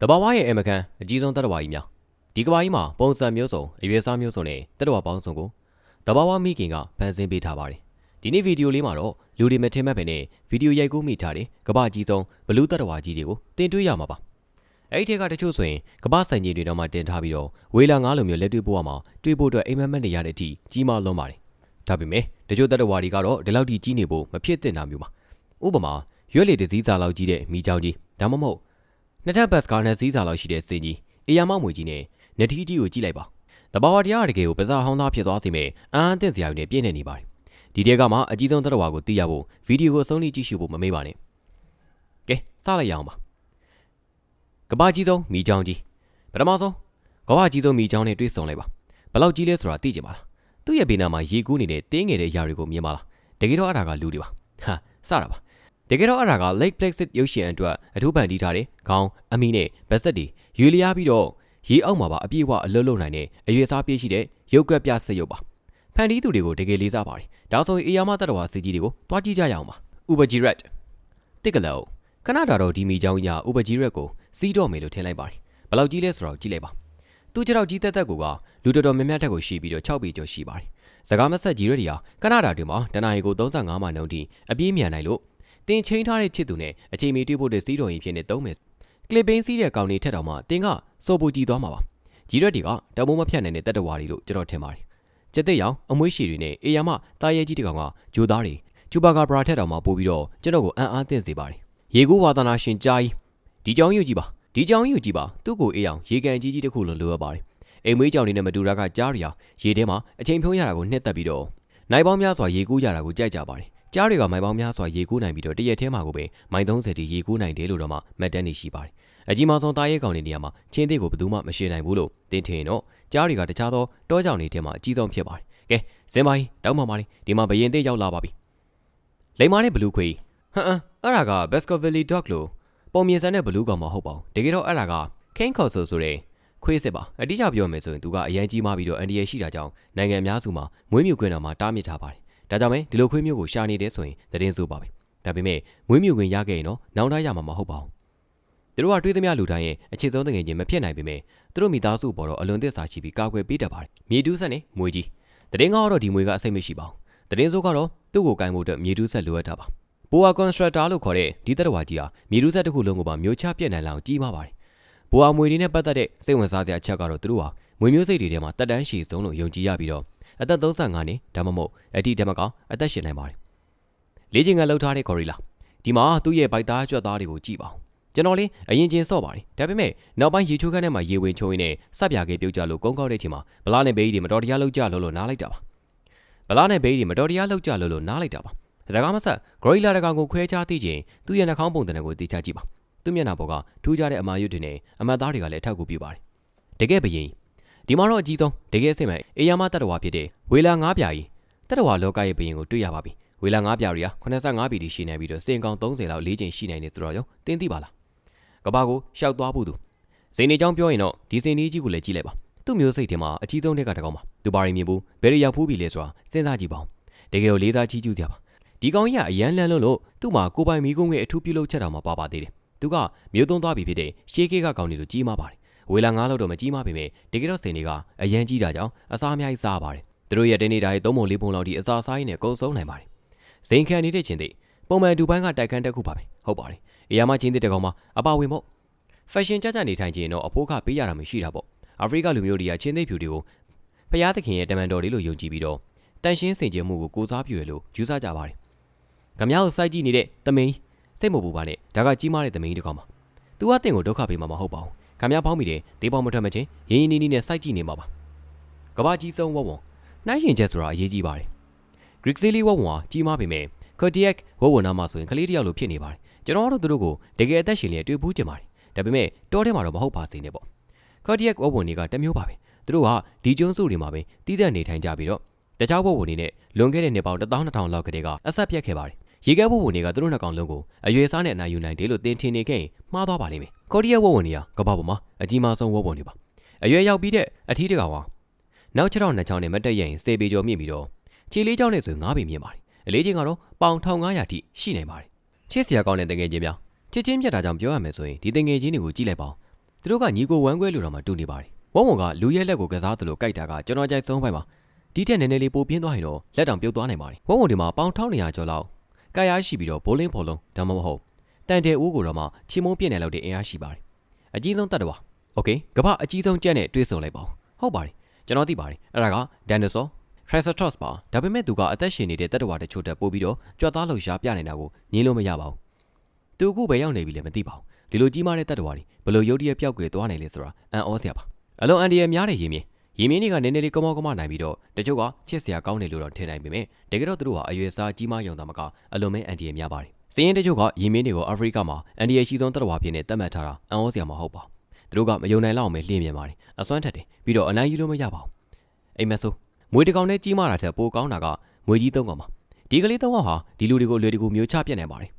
တဘာဝရဲ့အမကန်အကြီးဆုံးတတ္တဝါကြီးများဒီကဘာကြီးမှာပုံစံမျိုးစုံအရွယ်စားမျိုးစုံနဲ့တတ္တဝါပေါင်းစုံကိုတဘာဝမိခင်ကဖန်ဆင်းပေးထားပါတယ်ဒီနေ့ဗီဒီယိုလေးမှာတော့လူတွေမထင်မှတ်ပဲနဲ့ဗီဒီယိုရိုက်ကူးမိထားတဲ့ကဘာကြီးဆုံးဘလူးတတ္တဝါကြီးတွေကိုတင်တွေ့ရမှာပါအဲ့ဒီထက်ကတချို့ဆိုရင်ကဘာဆိုင်ကြီးတွေတော့မှတင်ထားပြီးတော့ဝေလာငါးလိုမျိုးလက်တွေ့ပို့ရမှာတွေ့ဖို့အတွက်အိမ်မက်မက်နေရတဲ့အထိကြီးမားလွန်းပါတယ်ဒါပေမဲ့တချို့တတ္တဝါတွေကတော့ဒီလောက်ထိကြီးနေဖို့မဖြစ်သင့်တာမျိုးပါဥပမာရွက်လေတစည်းစာလောက်ကြီးတဲ့မိချောင်းကြီးဒါမှမဟုတ် နှစ်ထပ်ဘတ်စကားနဲ့စီးစာလောက်ရှိတဲ့စင်ကြီးအေယာမောက်မွေကြီးနဲ့နတီကြီးကိုကြည့်လိုက်ပါတဘာဝတရားတကယ်ကိုပဇာဟောင်းသားဖြစ်သွားစေမယ်အန်းအသင့်စရာတွေနဲ့ပြည့်နေနေပါတယ်ဒီတဲကမှအကြီးဆုံးတတဝါကိုသိရဖို့ဗီဒီယိုကိုအဆုံးထိကြည့်ရှုဖို့မမေ့ပါနဲ့ကဲစလိုက်ရအောင်ပါကဘာကြီးဆုံးမိချောင်းကြီးပထမဆုံးကဘာကြီးဆုံးမိချောင်းနဲ့တွေ့ဆုံလိုက်ပါဘယ်လောက်ကြီးလဲဆိုတာသိကြပါလားသူ့ရဲ့ဘေးနားမှာရေကူးနေတဲ့တင်းငယ်တဲ့ຢာတွေကိုမြင်ပါလားတကယ်တော့အတာကလူတွေပါဟာစတာပါ တကယ်တော့အဲ့ဒါက Lake Placid ရုပ်ရှင်အတွက်အထူးပန်တီးထားတဲ့ခေါင်းအမီနဲ့ဗက်ဆက်တွေရွေလျားပြီးတော့ရေအောက်မှာပါအပြည့်အဝအလွတ်လွတ်နိုင်တဲ့အရွယ်စားပြည့်ရှိတဲ့ရုပ်ကပ်ပြစရုပ်ပါဖန်တီးသူတွေကိုတကယ်လေးစားပါတယ်ဒါဆိုရင်အေယာမတတဝါစီကြီးတွေကိုတွားကြည့်ကြရအောင်ပါဥပဂျီရက်တစ်ကလောခဏတာတော့ဒီမီချောင်းကြီးဥပဂျီရက်ကိုစီးတော့မယ်လို့ထင်လိုက်ပါတယ်ဘယ်လောက်ကြီးလဲဆိုတော့ကြည့်လိုက်ပါသူကြောက်ကြီးတက်တက်ကိုကလူတော်တော်များများတက်ကိုရှိပြီးတော့6ပေကျော်ရှိပါတယ်စကားမဆက်ကြီးရက်တွေဟာကနဒါတွင်မှာတနအီကို35မိုင်နှုန်းထိအပြေးမြန်နိုင်လို့ တင်ချင်းထားတဲ့ချစ်သူနဲ့အချိန်မီတွေ့ဖို့တဲ့စီးတော်ရင်ဖြစ်နေသုံးမယ်ကလစ်ပင်းစီးတဲ့ကောင်လေးထက်တောင်မှတင်ကစိုးပူကြည့်သွားမှာပါဂျီရက်တွေကတမိုးမဖြတ်နိုင်တဲ့တက်တဝါတွေလို့ကျွန်တော်ထင်ပါတယ်ကျက်တဲ့ရောင်အမွှေးရှည်တွေနဲ့အေယာမတာရဲကြီးတကောင်ကဂျိုသားတွေကျူပါကာဘရာထက်တောင်မှပို့ပြီးတော့ကျွန်တော်ကိုအံ့အားသင့်စေပါတယ်ရေကူးဝါသနာရှင်ကြားကြီးဒီကြောင်ယူကြည့်ပါဒီကြောင်ယူကြည့်ပါသူ့ကိုအေးအောင်ရေကန်ကြီးကြီးတစ်ခုလုံးလိုအပ်ပါတယ်အိမ်မွေးကြောင်နေနဲ့မတူတာကကြားရီအောင်ရေထဲမှာအချိန်ဖြုံးရတာကိုနှစ်သက်ပြီးတော့နိုင်ပေါင်းများစွာရေကူးရတာကိုကြိုက်ကြပါတယ် ကြားတွေကမိုင်ပေါင်းများစွာရေကူးနိုင်ပြီးတော့တရက်ထဲမှာကိုပဲမိုင်30တိရေကူးနိုင်တယ်လို့တော့မှမှတ်တမ်းနေရှိပါတယ်။အကြီးမားဆုံးတားရဲကောင်တွေနေရာမှာချင်းသေးကိုဘယ်သူမှမရှိနိုင်ဘူးလို့တင်ထင်တော့ကြားတွေကတခြားသောတောကြောင်တွေထဲမှာအကြီးဆုံးဖြစ်ပါတယ်။ကဲစင်ပါကြီးတောင်းပါပါလေဒီမှာဘရင်သေးရောက်လာပါပြီ။လိမ္မာနဲ့ဘလူးခွေဟမ်အဲ့ဒါက Baskerville Dog လို့ပုံမြင်ဆန်တဲ့ဘလူးကောင်မဟုတ်ပါဘူး။တကယ်တော့အဲ့ဒါက King Corso ဆိုတဲ့ခွေးစစ်ပါအတိအကျပြောမယ်ဆိုရင်သူကအရန်ကြီးမားပြီးတော့အန်ဒီရရှိတာကြောင့်နိုင်ငံအများစုမှာမွေးမြူခွင့်တော်မှာတားမြစ်ထားပါတယ် ဒါကြောင့်ပဲဒီလိုခွေးမျိုးကိုရှာနေတယ်ဆိုရင်သတင်းစိုးပါပဲဒါပေမဲ့မွေးမြူခွင့်ရခဲ့ရင်တော့နောင်တရမှာမဟုတ်ပါဘူးသူတို့ကတွေးသမျှလူတိုင်းရဲ့အခြေဆုံးတငယ်ချင်းမဖြစ်နိုင်ပေမဲ့သူတို့မိသားစုပေါ်တော့အလွန်သစ္စာရှိပြီးကာကွယ်ပေးတတ်ပါတယ်မြေတူးဆက်နဲ့မွေကြီးတရင်ကတော့ဒီမွေကအစိတ်မရှိပါဘူးတရင်စိုးကတော့သူ့ကိုကင်ဖို့အတွက်မြေတူးဆက်လိုအပ်တာပါပိုအာကွန်စထရက်တာလို့ခေါ်တဲ့ဒီတက်တော်ကြီးဟာမြေတူးဆက်တစ်ခုလုံးကိုပါမျိုးချပြက်နိုင်လောက်ကြီးမားပါတယ်ဘိုအာမွေတွေနဲ့ပတ်သက်တဲ့စိတ်ဝင်စားစရာချက်ကတော့သူတို့ဟာမွေမျိုးစိတ်တွေထဲမှာတက်တန်းရှည်ဆုံးလို့ယုံကြည်ရပြီးတော့ အသက်35နှစ်ဒါမှမဟုတ်အတိတမကောင်အသက်ရှင်နိုင်ပါတယ်လေ့ကျင့်ခန်းလုပ်ထားတဲ့ဂေါ်ရီလာဒီမှာသူ့ရဲ့ဗိုက်သားကြွက်သားတွေကိုကြည့်ပါဦးကျွန်တော်လေးအရင်ချင်းစော့ပါတယ်ဒါပေမဲ့နောက်ပိုင်းရေချိုးခန်းထဲမှာရေဝင်ချိုးရင်းနဲ့စပ်ပြားကေပြုတ်ကြလို့ကုန်းကောက်တဲ့အချိန်မှာဗလားနဲ့ဘေးကြီးတွေမတော်တရားလုပ်ကြလို့လို့နားလိုက်တာပါဗလားနဲ့ဘေးကြီးတွေမတော်တရားလုပ်ကြလို့လို့နားလိုက်တာပါစကားမဆက်ဂရီလာတကောင်ကိုခွဲခြားသိချင်းသူ့ရဲ့နှာခေါင်းပုံတံကိုတေချာကြည့်ပါသူ့မျက်နှာပေါ်ကထူးခြားတဲ့အမာရွတ်တွေနဲ့အမတ်သားတွေကလည်းထောက်ကူပြုပါတယ်တကယ်ဘရင် ဒီမှာတော့အကြီးဆုံးတကယ်စိတ်မဲ့အေယာမတတ္တဝါဖြစ်တဲ့ဝေလာငါးပြာကြီးတတ္တဝါလောကရဲ့ဘရင်ကိုတွေ့ရပါပြီဝေလာငါးပြာတွေက85ပြီတိရှိနေပြီးတော့စင်ကောင်30လောက်၄ချိန်ရှိနိုင်နေဆိုတော့ရောတင်းသိပါလားကဘာကိုရှောက်သွားဖို့သူစိန်နေကြောင်းပြောရင်တော့ဒီစိန်ကြီးကြီးကိုလည်းကြည့်လိုက်ပါသူ့မျိုးစိတ်ထဲမှာအကြီးဆုံးတဲ့ကတကောင်ပါသူပါရင်မြင်ဘူးဘယ်ရရောက်ဖူးပြီလဲဆိုတာစဉ်းစားကြည့်ပါဦးတကယ်ကိုလေးစားချီးကျူးကြပါဒီကောင်ကြီးကအရန်လန်းလို့လို့သူ့မှာကိုပိုင်မီကုန်းရဲ့အထူးပြုလုပ်ချက်တော်မှာပါပါသေးတယ်သူကမျိုးသွန်းသွားပြီဖြစ်တဲ့ရှေးကေးကကောင်တွေလိုကြီးမားပါတယ် ဝေလာငါးလောက်တော့မကြီးမပေမဲ့တကယ်တော့စင်တွေကအရန်ကြီးတာကြောင့်အစားအများကြီးစားပါတယ်သူတို့ရဲ့တင်းနေတာရဲ့သုံးပုံလေးပုံလောက်ထိအစားစားရင်းနဲ့ကုံဆုံးနိုင်ပါတယ်ဇိန်ခံနေတဲ့ချင်းတွေပုံမှန်ဒူဘိုင်းကတိုက်ခန်းတက်ခုပါပဲဟုတ်ပါတယ်အရာမချင်းတဲ့တကောင်မှာအပါဝင်ပေါ့ဖက်ရှင်ကြကြနေထိုင်ခြင်းတော့အဖိုးကပေးရတာမရှိတာပေါ့အာဖရိကလူမျိုးတွေကချင်းသိဖြူတွေကိုဖျားသခင်ရဲ့တမန်တော်လေးလို့ယုံကြည်ပြီးတော့တန်ရှင်းစင်ကြယ်မှုကိုကိုစားပြုရလို့ယူဆကြပါတယ်။ခမ ्या ကိုစိုက်ကြည့်နေတဲ့တမင်းစိတ်မပူပါနဲ့ဒါကကြီးမားတဲ့တမင်းတစ်ကောင်ပါ။ तू ကတင့်ကိုဒုက္ခပေးမှာမဟုတ်ပါဘူး ခမရပေါင်းမိတယ်ဒေးပေါင်းမထွက်မချင်းရင်းရင်းနှီးနှီးနဲ့စိုက်ကြည့်နေမှာပါကဘာကြီးဆုံးဝဝွန်နှိုင်းရင်ချက်ဆိုတာအရေးကြီးပါတယ် Greek Silly ဝဝွန်ဟာကြီးမားပေမဲ့ Kodiak ဝဝွန်နာမှာဆိုရင်ကလေးတယောက်လိုဖြစ်နေပါတယ်ကျွန်တော်တို့သူတို့ကိုတကယ်အသက်ရှင်လျက်တွေ့ဘူးကျင်ပါတယ်ဒါပေမဲ့တောထဲမှာတော့မဟုတ်ပါစေနဲ့ပေါ့ Kodiak ဝဝွန်တွေကတမျိုးပါပဲသူတို့ဟာဒီကျွန်းစုတွေမှာပဲတီးသက်နေထိုင်ကြပြီးတော့တခြားဝဝွန်တွေနဲ့လွန်ခဲ့တဲ့နှစ်ပေါင်း12000လောက်ကတည်းကအဆက်ပြတ်ခဲ့ပါတယ် ရေခဲဝဝွန်တွေကသူတို့နှစ်ကောင်လုံးကိုအရွယ်စားနဲ့အနိုင်ယူနိုင်တယ်လို့သင်ထင်နေခဲ့ရင်မှားသွားပါလိမ့်မယ်ကော်ဒီယာဝဝွန်တွေကကမ္ဘာပေါ်မှာအကြီးမားဆုံးဝဝွန်တွေပါအရွယ်ရောက်ပြီးတဲ့အထီးတကောင်ဟာနောက်ခြေထောက်နှစ်ချောင်းနဲ့မတက်ရရင်စေပေကျော်မြင့်ပြီးတော့ခြေလေးချောင်းနဲ့ဆိုငါးပေမြင့်ပါတယ်အလေးချင်းကတော့ပေါင်1500ထိရှိနိုင်ပါတယ်ချစ်စရာကောင်းတဲ့တငယ်ချင်းများချစ်ချင်းမြတ်တာကြောင့်ပြောရမယ်ဆိုရင်ဒီတငယ်ချင်းတွေကိုကြည့်လိုက်ပါဦးသူတို့ကညီကိုဝမ်းခွဲလို့တော့မှတူနေပါတယ်ဝုံဝုံကလူရဲ့လက်ကိုကစားသလိုကြိုက်တာကကျွန်တော်ကြိုက်ဆုံးပိုင်းမှာဒီထက်နည်းနည်းလေးပိုပြင်းသွားရင်တော့လက်တောင်ပြုတ်သွားနိုင်ပါတယ်ဝုံဝုံဒီမှာပေါင်1200ကျော်လောက် ကာရရှိပြီးတော့ဘိုးလင်းဖော်လုံးဒါမှမဟုတ်တန်တဲဦးကိုတော့မှချီမုံပြည့်နေလောက်တဲ့အင်အားရှိပါတယ်အကြီးဆုံးတတ်တော်โอเคကမ္ဘာအကြီးဆုံးကြက်နဲ့တွေးဆုံလိုက်ပါဦးဟုတ်ပါတယ်ကျွန်တော်သိပါတယ်အဲ့ဒါကဒန်နိုဆော Triceratops ပါဒါပေမဲ့သူကအသက်ရှင်နေတဲ့တတ္တဝါတချို့တက်ပို့ပြီးတော့ကြွက်သားလှုပ်ရှားပြနေတာကိုငြင်းလို့မရပါဘူးသူအခုပဲရောက်နေပြီလည်းမသိပါဘူးဒီလိုကြီးမားတဲ့တတ္တဝါတွေဘယ်လိုရုတ်တရက်ပျောက်ကွယ်သွားနိုင်လဲဆိုတာအံ့ဩစရာပါအလုံးအန်ဒီရဲ့များတဲ့ရင်မြင် ရင်မြင်တွေကနည်းနည်းလေးကမောကမနိုင်ပြီးတော့တချို့ကချစ်စရာကောင်းတယ်လို့တော့ထင်နိုင်ပေမဲ့တကယ်တော့သူတို့ဟာအရွယ်စားကြီးမားရုံသာမကအလုံးမဲအန်ဒီရဲ့များပါတယ်စည်ရင်တချို့ကရင်မြင်တွေကိုအာဖရိကမှာအန်ဒီရဲ့ရှိဆုံးတတ္တဝါဖြစ်နေသတ်မှတ်ထားတာအံ့ဩစရာမဟုတ်ပါဘူးသူတို့ကမယုံနိုင်လောက်အောင်ပဲလျင်မြင်ပါတယ်အစွမ်းထက်တယ်ပြီးတော့အနိုင်ယူလို့မရပါဘူးအိမ်မက်ဆိုမွေးတစ်ကောင်နဲ့ကြီးမားတာထက်ပိုကောင်းတာကမွေးကြီးသုံးကောင်ပါဒီကလေးသုံးကောင်ဟာဒီလူတွေကိုအလွယ်တကူမျိုးချပြတ်နိုင်ပါတယ်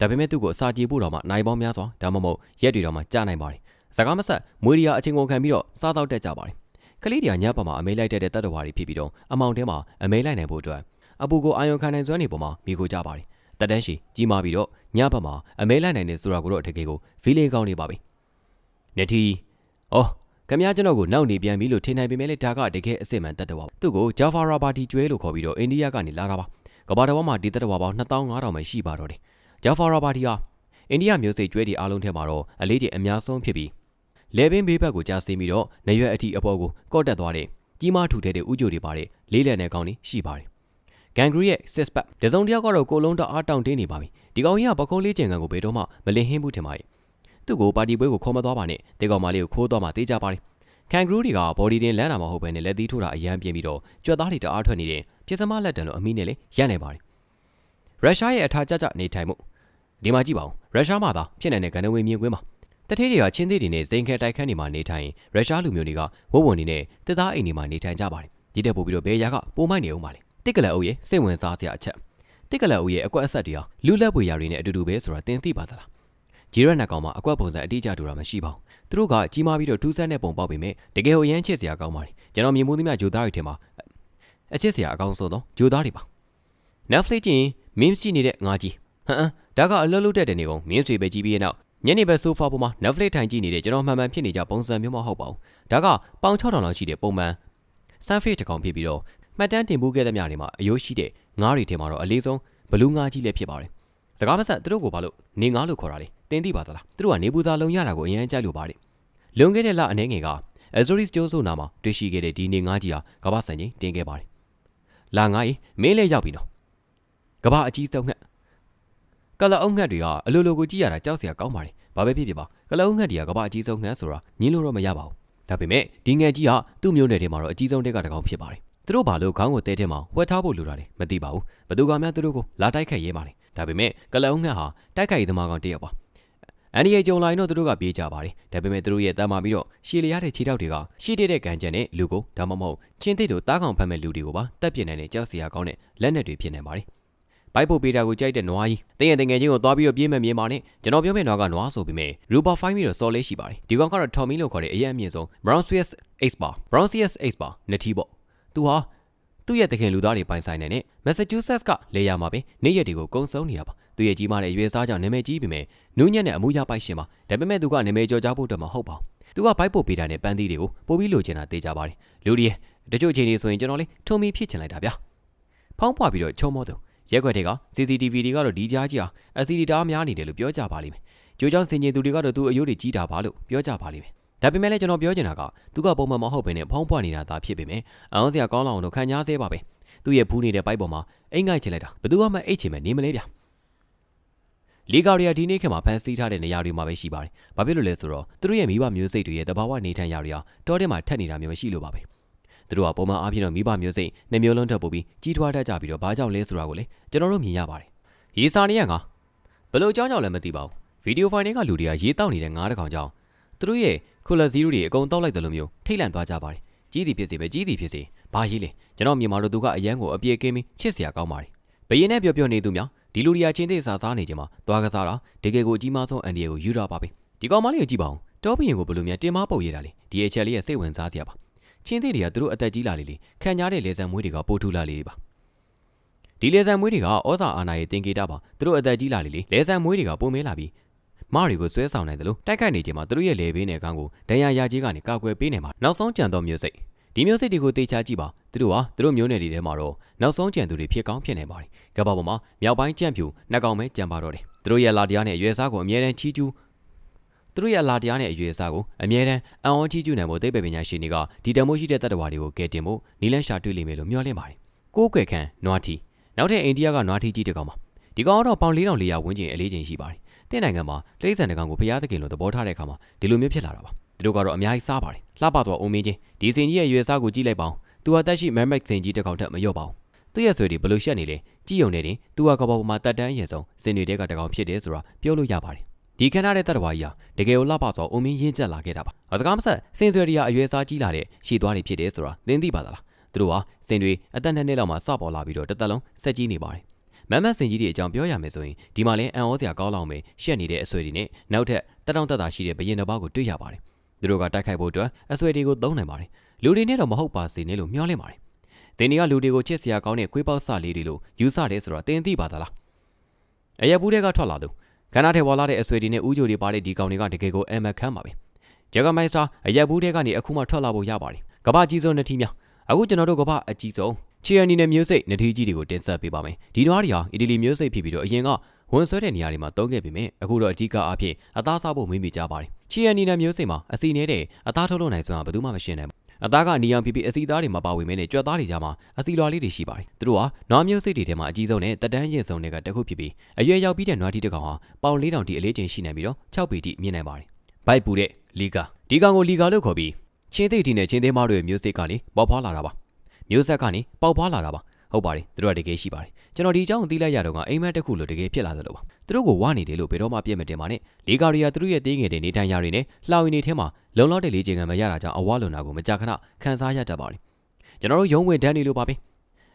ဒါပေမဲ့သူ့ကိုအစာကြေဖို့တော့မှနိုင်ပေါင်းများစွာဒါမှမဟုတ်ရက်တွေတော့မှကြားနိုင်ပါတယ်စကားမဆက်မွေးရီယာအချင်းကုန်ခံပြီးတော့စားတော့တက်ကြပါတယ် ကလေးတွေကညဘက်မှာအမေးလိုက်တဲ့တတ်တော်ဝါတွေဖြစ်ပြီးတော့အမောင်ထဲမှာအမေးလိုက်နိုင်ဖို့အတွက်အပူကိုအာယုံခံနိုင်စွမ်းနေပေါ်မှာမိခိုကြပါတယ်တက်တန်းရှိကြီးမားပြီးတော့ညဘက်မှာအမေးလိုက်နိုင်နေဆိုတာကိုတော့အထက်ကေကိုဖီလင်းကောင်းနေပါပြီနေတီအော်ခမည်းကျွန်တော်ကိုနောက်နေပြန်ပြီလို့ထင်နိုင်ပေမဲ့လည်းဒါကတကယ်အစ်စ်မှန်တတ်တော်ပါသူ့ကိုဂျာဖာရာဘာတီကျွဲလို့ခေါ်ပြီးတော့အိန္ဒိယကနေလာတာပါကမ္ဘာတော်မှာဒီတတ်တော်ပေါင်း2500ပဲရှိပါတော့တယ်ဂျာဖာရာဘာတီဟာအိန္ဒိယမျိုးစိတ်ကျွဲတွေအားလုံးထဲမှာတော့အလေးချိန်အများဆုံးဖြစ်ပြီး လေပင်ဘေးဘက်ကိုကြာဆင်းပြီးတော့နေရွက်အထိအပေါ်ကိုကော့တက်သွားတဲ့ကြီးမားထူထဲတဲ့ဥကြိုတွေပါတဲ့လေးလံတဲ့ကောင်းတွေရှိပါတယ်ဂန်ဂရီရဲ့ six pack တစုံတယောက်ကတော့ကိုလုံးတအားတောင့်တင်းနေပါပြီဒီကောင်ကြီးကပကုံးလေးကျန်ကန်ကိုဘယ်တော့မှမလင်ဟင်းဘူးထင်ပါတယ်သူ့ကိုပါတီပွဲကိုခေါ်မသွားပါနဲ့တေကောင်မလေးကိုခိုးသွားမှတေးကြပါတယ်ကန်ဂရူတွေကဘော်ဒီတင်လမ်းတာမဟုတ်ဘဲနဲ့လက်သီးထိုးတာအရန်ပြင်းပြီးတော့ကြွက်သားတွေတအားထွက်နေတဲ့ပြစ်စမလက်တံလို့အမိနဲ့လေရက်နေပါတယ်ရုရှားရဲ့အထာကြကြနေထိုင်မှုဒီမှာကြည့်ပါဦးရုရှားမှာသာဖြစ်နေတဲ့ကန်နဝေမြင်ကွင်းမှာ တထေးတွေကချင်းသေးတွေနဲ့ဇိန်ခဲတိုက်ခန်းတွေမှာနေထိုင်ရုရှားလူမျိုးတွေကဝုတ်ဝန်တွေနဲ့တစ်သားအိမ်တွေမှာနေထိုင်ကြပါတယ်ဒီတက်ပို့ပြီးတော့ဘဲရာကပိုမိုက်နေအောင်ပါလေတစ်ကလအုပ်ရဲ့စိတ်ဝင်စားစရာအချက်တစ်ကလအုပ်ရဲ့အကွက်အဆက်တွေဟာလူလက်ပွေရာတွေနဲ့အတူတူပဲဆိုတာသင်သိပါသလားဂျီရက်နက်ကောင်မှာအကွက်ပုံစံအတိအကျတူတာမရှိပါဘူးသူတို့ကကြီးမားပြီးတော့ထူးဆန်းတဲ့ပုံပေါက်ပေမဲ့တကယ်ကိုအရန်ချစ်စရာကောင်းပါတယ်ကျွန်တော်မြင်မှုသမျှဂျိုသားတွေထဲမှာအချစ်စရာအကောင်းဆုံးသောဂျိုသားတွေပါ Netflix ကျရင် memes ကြည့်နေတဲ့ငါကြီးဟမ်ဒါကအလွတ်လွတ်တဲ့တဲ့နေကုန် memes တွေပဲကြည့်ပြီးရဲ့နောက် ညနေဘက် sofa ပေါ်မှာ Netflix ထိုင်ကြည့်နေတဲ့ကျွန်တော်မှန်မှန်ဖြစ်နေကြပုံစံမျိုးမဟုတ်ပါဘူးဒါကပေါင်6000လောက်ရှိတဲ့ပုံမှန် surface တစ်ကောင်ဖြစ်ပြီးတော့မှတ်တမ်းတင်ပို့ခဲ့တဲ့များတွေမှာအယိုးရှိတဲ့ငါးတွေထဲမှာတော့အလေးဆုံးဘလူးငါးကြီးလည်းဖြစ်ပါတယ်စကားမဆက်သူတို့ကိုဘာလို့နေငါးလို့ခေါ်တာလဲတင်းသိပါသလားသူတို့ကနေပူစာလုံရတာကိုအရင်ကြိုက်လို့ပါတယ်လွန်ခဲ့တဲ့လအနေငယ်က Azuris ကျိုးစုနာမှာတွေ့ရှိခဲ့တဲ့ဒီနေငါးကြီးဟာကမ္ဘာစံချိန်တင်ခဲ့ပါတယ်လာငါးကြီးမင်းလည်းရောက်ပြီနော်ကမ္ဘာအကြီးဆုံးငှက် ကလအုံငှက်တွေကအလိုလိုကိုကြည့်ရတာကြောက်စရာကောင်းပါတယ်ဘာပဲဖြစ်ဖြစ်ပါကလအုံငှက်တွေကကမ္ဘာအကြီးဆုံးငှက်ဆိုတာညင်းလို့တော့မရပါဘူးဒါပေမဲ့ဒီငှက်ကြီးကသူ့မျိုးနယ်ထဲမှာတော့အကြီးဆုံးတက်ကတကောင်ဖြစ်ပါတယ်သူတို့ဘာလို့ခေါင်းကိုတဲထဲမှာဝှက်ထားဖို့လိုတာလဲမသိပါဘူးဘသူကမှသူတို့ကိုလာတိုက်ခိုက်ရဲပါလေဒါပေမဲ့ကလအုံငှက်ဟာတိုက်ခိုက်ရေးသမားကောင်တယောက်ပါအန်ဒီရဲ့ကြုံလာရင်တော့သူတို့ကပြေးကြပါတယ်ဒါပေမဲ့သူတို့ရဲ့တမ်းမာပြီးတော့ရှည်လျားတဲ့ခြေထောက်တွေကရှည်တဲ့ကန်ချက်နဲ့လူကိုဒါမှမဟုတ်ချင်းသိတို့တားကောင်ဖမ်းမဲ့လူတွေကိုပါတက်ပြစ်နိုင်တဲ့ကြောက်စရာကောင်းတဲ့လက်နက်တွေဖြစ်နေပါတယ် ဘိုက်ပိုပေတာကိုကြိုက်တဲ့နွားကြီးတင်းရဲ့တငယ်ချင်းကိုသွားပြီးတော့ပြေးမဲ့မြင်ပါနဲ့ကျွန်တော်ပြောမဲ့နွားကနွားဆိုပြီးမဲ့ရူပါဖိုင်းပြီးတော့စော်လေးရှိပါတယ်ဒီကောင်ကတော့ Tommy လို့ခေါ်တဲ့အရင်အမြင့်ဆုံး Bronxius Ace Bar Bronxius Ace Bar နတီပေါ့သူဟာသူ့ရဲ့တခင်လူသားတွေပိုင်ဆိုင်နေတဲ့ Massachusetts ကလေယာမှာပဲနေရက်တွေကိုကုန်းဆုံးနေတာပါသူရဲ့ကြီးမားတဲ့ရွေးစားကြောင့်နာမည်ကြီးပြီမဲ့နူးညံ့တဲ့အမှုရပိုက်ရှင်ပါဒါပေမဲ့သူကနာမည်ကျော်ကြားဖို့တော့မဟုတ်ပါဘူးသူကဘိုက်ပို့ပေးတာနဲ့ပန်းသီးတွေကိုပို့ပြီးလိုချင်တာတေးကြပါတယ်လူတွေတချို့ချိန်တွေဆိုရင်ကျွန်တော်လေးထုံမီဖြစ်ချင်လိုက်တာဗျာဖောင်းပွားပြီးတော့ချုံမောသူ ရက်ွက်တွေက CCTV တွေကတော့ဒီကြားကြီးဟာ LCD တားများနေတယ်လို့ပြောကြပါလိမ့်မယ်ကြိုးကြောင့်စင်ကျင်သူတွေကတော့သူအယိုးတွေကြီးတာပါလို့ပြောကြပါလိမ့်မယ်ဒါပေမဲ့လည်းကျွန်တော်ပြောချင်တာကသူကပုံမှန်မဟုတ်ဘဲနဲ့ဖောင်းပွားနေတာသာဖြစ်ပေမဲ့အောင်စရာကောင်းလောက်အောင်တော့ခံကြားသေးပါပဲသူ့ရဲ့ဘူးနေတဲ့ပိုက်ပေါ်မှာအိမ်ငိုက်ချလိုက်တာဘယ်သူမှအိတ်ချင်မဲ့နေမလဲဗျာလီဂါရီယာဒီနေ့ခေတ်မှာဖန်ဆီးထားတဲ့နေရာတွေမှာပဲရှိပါတယ်။ဘာဖြစ်လို့လဲဆိုတော့သူတို့ရဲ့မိဘမျိုးစိတ်တွေရဲ့တဘာဝနေထိုင်ရာတွေဟာတောထဲမှာထက်နေတာမျိုးမရှိလို့ပါပဲ။ သူတို့ကပုံမှန်အားဖြင့်တော့မိဘမျိုးစိတ်နှစ်မျိုးလုံးထပ်ပို့ပြီးကြီးထွားတတ်ကြပြီးတော့ဘာကြောင့်လဲဆိုတာကိုလေကျွန်တော်တို့မြင်ရပါတယ်။ရေးစာနေရငါဘယ်လိုအကြောင်းကြောင့်လဲမသိပါဘူး။ဗီဒီယိုဖိုင်တွေကလူတွေကရေးတောက်နေတဲ့ငါးတကောင်ကြောင့်သူတို့ရဲ့คูလာဇီရိုတွေအကုန်တောက်လိုက်တယ်လို့မျိုးထိတ်လန့်သွားကြပါတယ်။ကြီးသည်ဖြစ်စေပဲကြီးသည်ဖြစ်စေဘာရေးလဲကျွန်တော်မြင်မှာတော့သူကအရန်ကိုအပြေကင်းပြီးချစ်စရာကောင်းပါတယ်။ဘယင်းနဲ့ပြောပြောနေသူများဒီလူတွေကချင်းသေးစားစားနေကြမှာသွားကစားတာတကယ်ကိုအကြီးမားဆုံးအန်ဒီယေကိုယူတာပါပဲဒီကောင်မလေးကိုကြည့်ပါဦးတောဘရင်ကိုဘယ်လိုများတင်မပုတ်ရတာလဲဒီအချက်လေးရဲ့စိတ်ဝင်စားစရာပါ ချင်းသေးတွေကသူတို့အသက်ကြီးလာလေလေခံကြတဲ့လေဆံမွေးတွေကပိုထူလာလေပါဒီလေဆံမွေးတွေကဩဇာအာဏာရဲ့တင်ကေတာပါသူတို့အသက်ကြီးလာလေလေလေဆံမွေးတွေကပုံမဲလာပြီးမမတွေကိုဆွဲဆောင်နိုင်တယ်လို့တိုက်ခိုက်နေချိန်မှာသူတို့ရဲ့လေဘေးနယ်ကန်းကိုဒဏ်ရာရကြီးကနေကာကွယ်ပေးနေမှာနောက်ဆုံးကြံသောမျိုးစိတ်ဒီမျိုးစိတ်တွေကိုတေချာကြည့်ပါသူတို့ဟာသူတို့မျိုးနယ်တွေထဲမှာတော့နောက်ဆုံးကြံသူတွေဖြစ်ကောင်းဖြစ်နေပါတယ်ကမ္ဘာပေါ်မှာမြောက်ပိုင်းကြံ့ဖြူနှစ်ကောင်ပဲကြံပါတော့တယ်သူတို့ရဲ့လာတရားနဲ့အရွယ်စားကိုအမြဲတမ်းချီးကျူး သူတို့ရဲ့အလာတရားနဲ့အရွယ်အစားကိုအမြဲတမ်းအံ့ဩကြီးကျူးနိုင်ဖို့သိပ္ပံပညာရှင်တွေကဒီတမိုးရှိတဲ့တတ္တဝါတွေကိုကယ်တင်ဖို့နီလန်းရှာတွေ့လိမ့်မယ်လို့မျှော်လင့်ပါတယ်။ကိုးကွယ်ခံနွားထီနောက်ထပ်အိန္ဒိယကနွားထီကြီးတစ်ကောင်ပါဒီကောင်ကတော့ပေါင်4400ဝန်းကျင်အလေးချိန်ရှိပါတယ်။တင့်နိုင်ငံမှာတိရစ္ဆာန်တစ်ကောင်ကိုဖျားသခင်လိုသဘောထားတဲ့အခါမှာဒီလိုမျိုးဖြစ်လာတာပါ။သူတို့ကတော့အများကြီးစားပါတယ်။လှပသွားအုံမင်းချင်းဒီစင်ကြီးရဲ့အရွယ်အစားကိုကြည့်လိုက်ပါဦး။သူဟာတက်ရှိမမ်မက်စင်ကြီးတစ်ကောင်ထက်မလျော့ပါဘူး။သူ့ရဲ့ဆွေတွေဘယ်လိုရှက်နေလဲကြည့်ုံနေတယ်သူကကဘာပေါ်မှာတက်တန်းရင်ဆုံးစင်တွေကတကောင်ဖြစ်တယ်ဆိုတာပြောလို့ရပါတယ် ဒီခဏတဲ့တတ္တဝါကြီးဟာတကယ်ကိုလှပစွာအုံမင်းရင်းကျက်လာခဲ့တာပါအစကားမဆက်စင်ဆွေတွေကအရွယ်စားကြီးလာတဲ့ရှည်သွားတွေဖြစ်တယ်ဆိုတာသင်သိပါသလားသူတို့ဟာစင်တွေအသက်နှစ်နှစ်လောက်မှစပေါ်လာပြီးတော့တစ်သက်လုံးဆက်ကြီးနေပါတယ်မမတ်စင်ကြီးတွေအကြောင်းပြောရမယ်ဆိုရင်ဒီမှာလဲအန်ဩစရာကောင်းလောက်မယ်ရှက်နေတဲ့အဆွေတွေနဲ့နောက်ထပ်တက်တောင့်တက်တာရှိတဲ့ဘရင်တစ်ပါးကိုတွေ့ရပါတယ်သူတို့ကတိုက်ခိုက်ဖို့အတွက်အဆွေတွေကိုသုံးနိုင်ပါတယ်လူတွေနဲ့တော့မဟုတ်ပါစေနဲ့လို့မျှော်လင့်ပါတယ်ဇင်တွေကလူတွေကိုချစ်စရာကောင်းတဲ့ခွေးပေါက်စလေးတွေလို့ယူဆတယ်ဆိုတော့သင်သိပါသလားအရက်ဘူးတွေကထွက်လာသူ ခန္ဓာထဲဝါလာတဲ့အဆွေတွေနဲ့ဥကြိုတွေပါတဲ့ဒီကောင်တွေကတကယ်ကိုအမခမ်းပါပဲဂျက်ကမိုက်စတာအရက်ဘူးတွေကနေအခုမှထွက်လာဖို့ရပါတယ်ကမ္ဘာကြီးဆုံးနှစ်ထီးများအခုကျွန်တော်တို့ကမ္ဘာအကြီးဆုံးချီယန်နီနဲ့မျိုးစိတ်နှစ်ထီးကြီးတွေကိုတင်ဆက်ပေးပါမယ်ဒီနွားတွေဟာအီတလီမျိုးစိတ်ဖြစ်ပြီးတော့အရင်ကဝန်ဆွဲတဲ့နေရာတွေမှာတုံးခဲ့ပြီးမြင်အခုတော့အကြီးကအဖြစ်အသားစားဖို့မိမိကြပါတယ်ချီယန်နီနဲ့မျိုးစိတ်မှာအစီနေတဲ့အသားထုတ်လို့နိုင်စွမ်းဘယ်သူမှမရှင်းနိုင်ဘူး အသားကနီယံဖြစ်ပြီးအစီသားတွေမှာပါဝင်မဲနဲ့ကြွက်သားတွေကြားမှာအစီလွာလေးတွေရှိပါတယ်သူတို့ဟာနွားမျိုးစိတ်တွေထဲမှာအကြီးဆုံးနဲ့တက်တန်းရင်ဆုံးတွေကတစ်ခုဖြစ်ပြီးအရွယ်ရောက်ပြီးတဲ့နွားတီတစ်ကောင်ဟာပေါင်၄တောင်တီအလေးချိန်ရှိနိုင်ပြီးတော့6ပေတိမြင့်နိုင်ပါတယ်ဘိုက်ပူတဲ့လီဂါဒီကောင်ကိုလီဂါလို့ခေါ်ပြီးချင်းသိတီနဲ့ချင်းသေးမားတို့ရဲ့မျိုးစိတ်ကနေပေါက်ဖွာလာတာပါမျိုးဆက်ကနေပေါက်ဖွာလာတာပါ ဟုတ်ပါတယ်သူတို့ကတကယ်ရှိပါတယ်ကျွန်တော်ဒီအကြောင်းသိလိုက်ရတော့ကအိမ်မက်တစ်ခုလို့တကယ်ဖြစ်လာသလိုပါသူတို့ကိုဝနေတယ်လို့ဘယ်တော့မှပြည့်မတင်ပါနဲ့လေကာရီယာသူတို့ရဲ့တင်းငယ်တဲ့နေထိုင်ရာတွေနဲ့လှောင်ရည်နေထဲမှာလုံလောက်တဲ့လေချိန်ကမရတာကြောင့်အဝလွန်တာကိုမကြာခဏခန်းစားရတတ်ပါတယ်ကျွန်တော်တို့ရုံးဝင်တန်းနေလို့ပါပဲ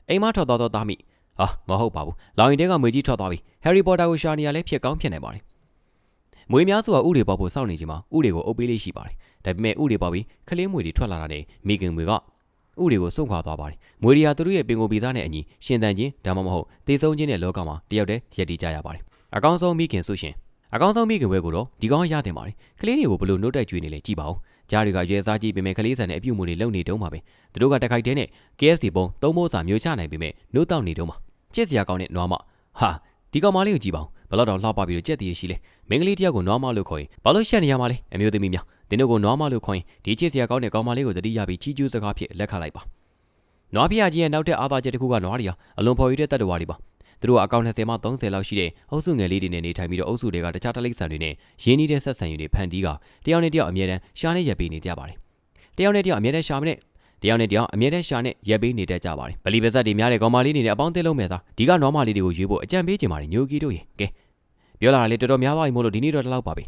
အိမ်မထွက်သွားတော့သားမိဟာမဟုတ်ပါဘူးလောင်ရင်တဲကမွေကြီးထွက်သွားပြီဟယ်ရီပေါ်တာကိုရှာနေရလဲဖြစ်ကောင်းဖြစ်နေပါတယ်မွေများစုကဥတွေပေါက်ဖို့စောင့်နေချိန်မှာဥတွေကိုအုပ်ပေးလေးရှိပါတယ်ဒါပေမဲ့ဥတွေပေါက်ပြီးခလေးမွေတွေထွက်လာတာနဲ့မိခင်မွေက ဥတွေကိုစွန့်ခွာသွားပါတယ်။မွေရီယာသူတို့ရဲ့ပင်ကိုဗီဇနဲ့အညီရှင်တန်ချင်းဒါမှမဟုတ်တေဆုံးချင်းတဲ့လောကမှာတယောက်တည်းရည်တည်ကြရပါတယ်။အကောင်းဆုံးမိခင်ဆုရှင်အကောင်းဆုံးမိခင်ဘွဲကိုတော့ဒီကောင်ရတင်ပါတယ်။ကလေးတွေကိုဘလို့နှုတ်တိုက်ကြွေနေလဲကြည့်ပါဦး။ကြားတွေကရွယ်စားကြည့်ပေမဲ့ကလေးဆန်တဲ့အပြုတ်မှုတွေလုံနေတုံးပါပဲ။သူတို့ကတခိုက်တဲနဲ့ KFC ပုံသုံးမိုးစာမျိုးချနိုင်ပေမဲ့နှုတ်တောက်နေတုံးပါ။ချစ်စရာကောင်းတဲ့နွားမဟာဒီကောင်မလေးကိုကြည့်ပါဦး။ဘလောက်တော့လှပပြီးတော့ကြက်တည်ရှိလဲ။မင်းကလေးတယောက်ကိုနွားမလို့ခေါ်ရင်ဘာလို့ရှက်နေရမှာလဲအမျိုးသမီးများ။ တင်းတို့ကိုနွားမလို့ခေါ်ရင်ဒီချစ်စရာကောင်းတဲ့ကောင်မလေးကိုတတိယပြီးချီးကျူးစကားဖြစ်လက်ခံလိုက်ပါ။နွားဖျားကြီးရဲ့နောက်တဲ့အားသာချက်တစ်ခုကနွားတွေဟာအလွန်ဖော်ရည်တဲ့တတ္တဝါတွေပါသူတို့ကအကောင့်20မှ30လောက်ရှိတဲ့အုပ်စုငယ်လေးတွေနဲ့နေထိုင်ပြီးတော့အုပ်စုတွေကတခြားတလိပ်ဆန်တွေနဲ့ရင်းနှီးတဲ့ဆက်ဆံရေးတွေဖန်တီးကတယောက်နဲ့တယောက်အမြဲတမ်းရှားနဲ့ရက်ပေးနေကြပါတယ်တယောက်နဲ့တယောက်အမြဲတမ်းရှားမနဲ့တယောက်နဲ့တယောက်အမြဲတမ်းရှာနဲ့ရက်ပေးနေတတ်ကြပါတယ်ဗလီပါဇက်တွေများတဲ့ကောင်မလေးတွေနဲ့အပေါင်းအသင်းလုံးမဲ့စားဒီကနွားမလေးတွေကိုရွေးဖို့အကြံပေးချင်ပါတယ်ညိုကီတို့ရေကဲပြောလာတာလေတော်တော်များသွားပြီမို့လို့ဒီနေ့တော့တလောက်ပါပဲ